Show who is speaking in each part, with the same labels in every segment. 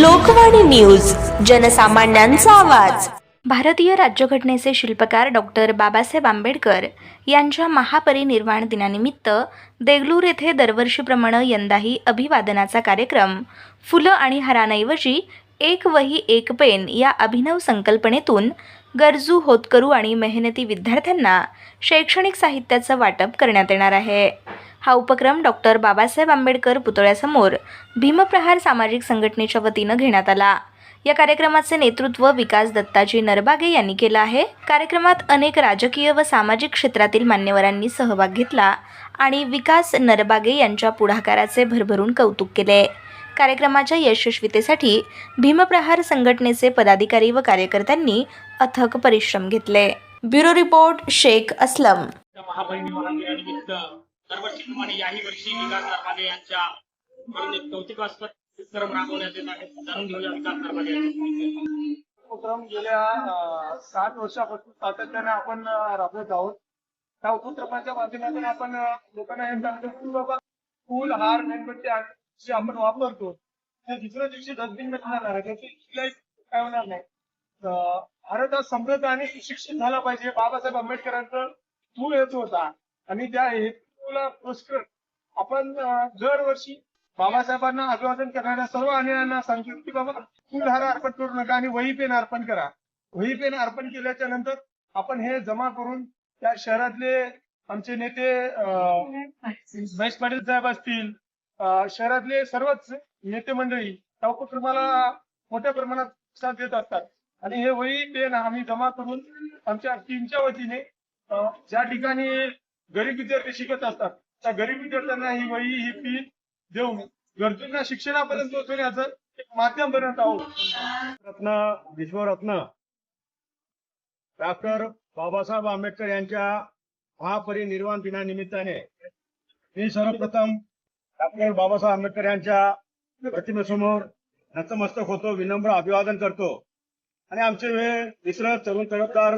Speaker 1: Lokvani news जनसामान्यांचा आवाज.
Speaker 2: भारतीय राज्यघटनेचे शिल्पकार डॉक्टर बाबासाहेब आंबेडकर यांच्या महापरिनिर्वाण दिनानिमित्त देगलूर येथे दरवर्षीप्रमाणे यंदाही अभिवादनाचा कार्यक्रम फुलं आणि हारांऐवजी एक वही एक पेन या अभिनव संकल्पनेतून गरजू होतकरू आणि मेहनती विद्यार्थ्यांना शैक्षणिक साहित्याचं वाटप करण्यात येणार आहे. हा उपक्रम डॉक्टर बाबासाहेब आंबेडकर पुतळ्यासमोर भीमप्रहार सामाजिक संघटनेच्या वतीनं घेण्यात आला. या कार्यक्रमाचे नेतृत्व विकास दत्ताजी नरबागे यांनी केलं आहे. कार्यक्रमात अनेक राजकीय व सामाजिक क्षेत्रातील मान्यवरांनी सहभाग घेतला आणि विकास नरबागे यांच्या पुढाकाराचे भरभरून कौतुक केले. कार्यक्रमाच्या यशस्वीतेसाठी भीमप्रहार संघटनेचे पदाधिकारी व कार्यकर्त्यांनी अथक परिश्रम घेतले. Bureau report Shaikh Aslam.
Speaker 3: दरवर्षीप्रमाणे याही वर्षी विकास नरमागे यांच्या एक कौतुकास्पद उपक्रम राबवण्यात येत आहे. जाणून घेऊया विकास नरमागे
Speaker 4: उपक्रम. गेल्या सात वर्षापासून सातत्याने आपण राबवत आहोत. त्या उपक्रमाच्या माध्यमातून आपण लोकांना हे सांगतो की बाबा फुल हार मेणबत्ती जे आपण वापरतो ते दुसऱ्या दिवशी डस्टबिनमध्ये जाणार आहे. त्याची काय होणार नाही. भारत हा समृद्ध आणि सुशिक्षित झाला पाहिजे. बाबासाहेब आंबेडकरांचं मूळ हेतू होता. आणि त्या पुरस्कृत. आपण दरवर्षी बाबासाहेबांना अभिवादन करणाऱ्या सर्व अन्यायांना सांगतो की बाबा फुलहार अर्पण करू नका आणि वही पेन अर्पण करा. वही पेन अर्पण केल्याच्यानंतर आपण हे जमा करून त्या शहरातले आमचे नेते अं, महेश पाटील साहेब असतील शहरातले सर्वच नेते मंडळी त्या उपक्रमाला मोठ्या प्रमाणात साथ देत असतात. आणि हे वही पेन आम्ही जमा करून आमच्या टीमच्या वतीने ज्या ठिकाणी गरीब विद्यार्थी शिकत असतात. त्या गरीब विद्यार्थ्यांना ही वही ही फी देऊन गरजूंना शिक्षणापर्यंत पोहोचवण्याचं एक माध्यम बनत आहोत.
Speaker 5: रत्न विश्वरत्न. डॉक्टर बाबासाहेब आंबेडकर यांच्या महापरिनिर्वाण दिनानिमित्ताने मी सर्वप्रथम डॉक्टर बाबासाहेब आंबेडकर यांच्या प्रतिमेसमोर नतमस्तक होतो विनम्र अभिवादन करतो. आणि आमचे वेळ मित्र तरुण तडफदार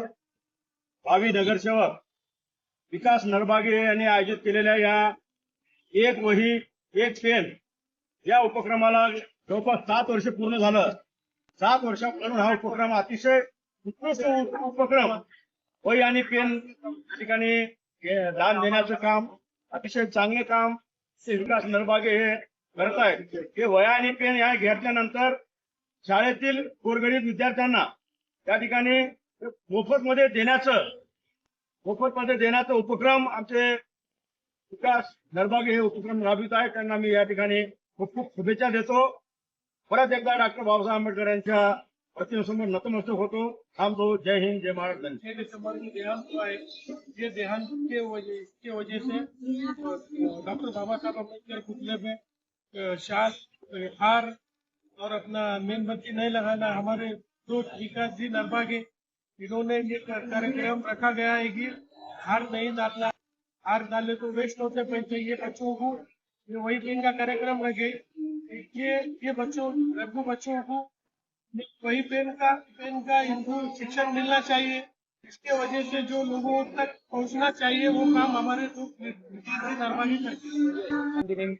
Speaker 5: भावी नगरसेवक विकास नरबागे यांनी आयोजित केलेल्या या एक वही एक पेन या उपक्रमाला जवळपास सात वर्ष पूर्ण झालं. सात वर्षापासून हा उपक्रम अतिशय उत्कृष्ट उपक्रम. वही आणि पेन ठिकाणी दान देण्याचं काम अतिशय चांगले काम श्री विकास नरबागे हे करत आहेत हे वया आणि पेन या घेतल्यानंतर शाळेतील गोरगरीब विद्यार्थ्यांना त्या ठिकाणी मोफत मध्ये देण्याचं मोफत मध्ये देण्याचा उपक्रम आमचे विकास नरबागे हे उपक्रम राबवित आहे. त्यांना मी या ठिकाणी खूप खूप शुभेच्छा देतो. परत एकदा डॉक्टर बाबासाहेब आंबेडकर यांच्या प्रतिमेसमोर नतमस्तक होतो. थांबतो. जय हिंद जय महाराज
Speaker 4: देहांत हुआ है ये देहांत के वजह के वजह से डॉक्टर बाबा साहब अम्बेडकर पुतले में हार और अपना मेणबत्ती नहीं लगाना हमारे दोस्त विकास जी नरबागे इन्होंने ये कार्यक्रम रखा गया है कि हार नहीं डालना हार डाले तो वेस्ट होते पैसे ये बच्चों को ये वही पेन का कार्यक्रम रखे ये ये बच्चों लघु बच्चों को वही पेन का पेन का इनको शिक्षण मिलना चाहिए। इसके वजह से जो लोगों तक पहुँचना चाहिए, वो काम हमारे जी नरबागे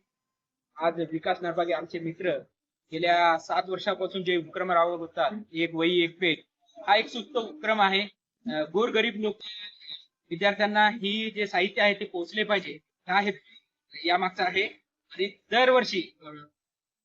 Speaker 6: आज विकास नरबागे आमचे मित्र गेल्या सात वर्षापासून जे उपक्रम राबवत होतात एक वही एक पेज हा एक सुस्त उपक्रम आहे. गोरगरीब लोक विद्यार्थ्यांना ही जे साहित्य आहे ते पोहोचले पाहिजे हा हे या मागचा आहे. आणि दरवर्षी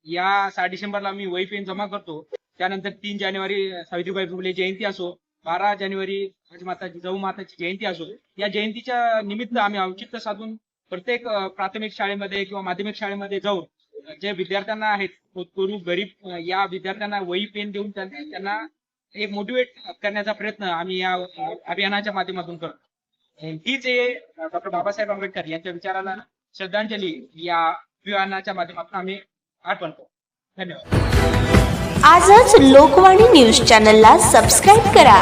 Speaker 6: या सहा डिसेंबरला मी वही पेन जमा करतो. त्यानंतर तीन जानेवारी सावित्रीबाई फुले जयंती असो बारा जानेवारी राजमाताची जाऊ माताची जयंती असो या जयंतीच्या निमित्त आम्ही औचित्य साधून प्रत्येक प्राथमिक शाळेमध्ये किंवा माध्यमिक शाळेमध्ये जाऊन जे विद्यार्थ्यांना आहेत गरीब या विद्यार्थ्यांना वही पेन देऊन त्यांना हे एक मोटिवेट करण्याचा प्रयत्न आम्ही या अभियानाच्या माध्यमातून करतो. हीच डॉक्टर बाबासाहेब आंबेडकर यांच्या विचाराला श्रद्धांजली या अभियानाच्या माध्यमातून आम्ही अर्पण करतो. धन्यवाद.
Speaker 1: आजच लोकवाणी न्यूज चॅनलला सबस्क्राईब करा.